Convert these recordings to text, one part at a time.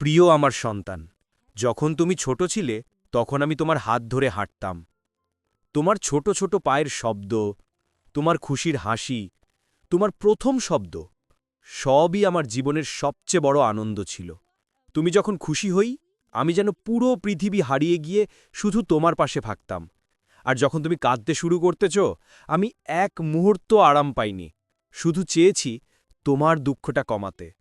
প্রিয় আমার সন্তান, যখন তুমি ছোট ছিলে, তখন আমি তোমার হাত ধরে হাঁটতাম। তোমার ছোট ছোট পায়ের শব্দ, তোমার খুশির হাসি, তোমার প্রথম শব্দ, সবই আমার জীবনের সবচেয়ে বড় আনন্দ ছিল। তুমি যখন খুশি হই, আমি যেন পুরো পৃথিবী হারিয়ে গিয়ে শুধু তোমার পাশে থাকতাম। আর যখন তুমি কাঁদতে শুরু করতেছ, আমি এক মুহূর্ত আরাম পাইনি। শুধু চেয়েছি তোমার দুঃখটা কমাতে।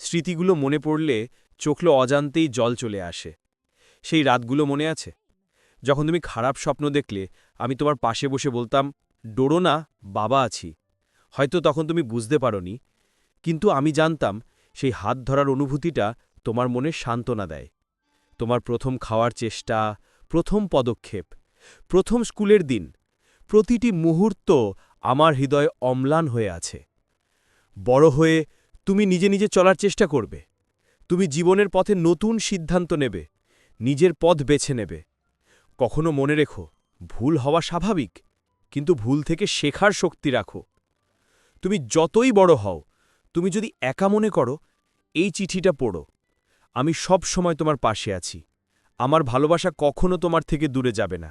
স্মৃতিগুলো মনে পড়লে চোখলো অজান্তেই জল চলে আসে। সেই রাতগুলো মনে আছে? যখন তুমি খারাপ স্বপ্ন দেখলে, আমি তোমার পাশে বসে বলতাম, ডোরো না, বাবা আছি। হয়তো তখন তুমি বুঝতে পারোনি, কিন্তু আমি জানতাম সেই হাত ধরার অনুভূতিটা তোমার মনে সান্ত্বনা দেয়। তোমার প্রথম খাওয়ার চেষ্টা, প্রথম পদক্ষেপ, প্রথম স্কুলের দিন, প্রতিটি মুহূর্ত আমার হৃদয় অম্লান হয়ে আছে। বড় হয়ে তুমি নিজে নিজে চলার চেষ্টা করবে। তুমি জীবনের পথে নতুন সিদ্ধান্ত নেবে, নিজের পথ বেছে নেবে। কখনো মনে রেখো, ভুল হওয়া স্বাভাবিক, কিন্তু ভুল থেকে শেখার শক্তি রাখো। তুমি যতই বড় হও, তুমি যদি একা মনে করো, এই চিঠিটা পড়ো। আমি সব সময় তোমার পাশে আছি। আমার ভালোবাসা কখনো তোমার থেকে দূরে যাবে না।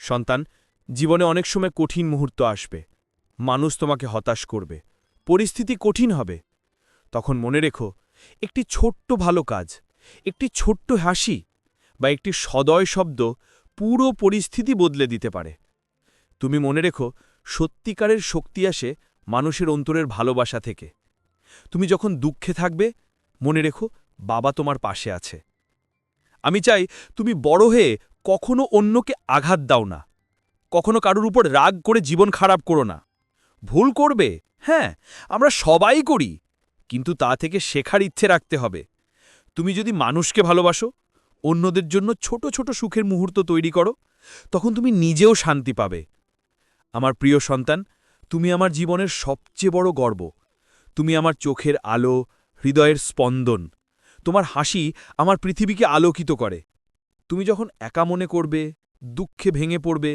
সন্তান, জীবনে অনেক সময় কঠিন মুহূর্ত আসবে। মানুষ তোমাকে হতাশ করবে। পরিস্থিতি কঠিন হবে। তখন মনে রেখো, একটি ছোট্ট ভালো কাজ, একটি ছোট্ট হাসি বা একটি সদয় শব্দ পুরো পরিস্থিতি বদলে দিতে পারে। তুমি মনে রেখো, সত্যিকারের শক্তি আসে মানুষের অন্তরের ভালোবাসা থেকে। তুমি যখন দুঃখে থাকবে, মনে রেখো, বাবা তোমার পাশে আছে। আমি চাই তুমি বড় হয়ে কখনো অন্যকে আঘাত দাও না। কখনো কারুর উপর রাগ করে জীবন খারাপ করো না। ভুল করবে হ্যাঁ আমরা সবাই করি কিন্তু তা থেকে শেখার ইচ্ছে রাখতে হবে। তুমি যদি মানুষকে ভালোবাসো, অন্যদের জন্য ছোট ছোট সুখের মুহূর্ত তৈরি করো, তখন তুমি নিজেও শান্তি পাবে। আমার প্রিয় সন্তান, তুমি আমার জীবনের সবচেয়ে বড় গর্ব। তুমি আমার চোখের আলো, হৃদয়ের স্পন্দন। তোমার হাসি আমার পৃথিবীকে আলোকিত করে। তুমি যখন একা মনে করবে, দুঃখে ভেঙে পড়বে,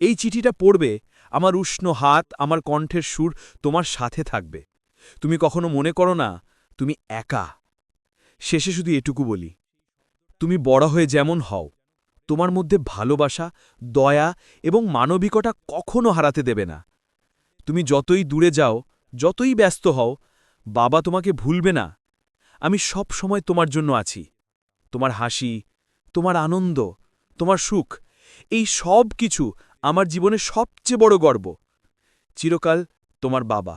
এই চিঠিটা পড়বে, আমার উষ্ণ হাত, আমার কণ্ঠের সুর তোমার সাথে থাকবে। তুমি কখনো মনে করো না, তুমি একা। শেষে শুধু এটুকু বলি, তুমি বড় হয়ে যেমন হও, তোমার মধ্যে ভালোবাসা, দয়া এবং মানবিকতা কখনো হারাতে দেবে না। তুমি যতই দূরে যাও, যতই ব্যস্ত হও, বাবা তোমাকে ভুলবে না। আমি সব সময় তোমার জন্য আছি। তোমার হাসি, তোমার আনন্দ, তোমার সুখ, এই সব কিছু আমার জীবনে সবচেয়ে বড় গর্ব। চিরকাল তোমার বাবা।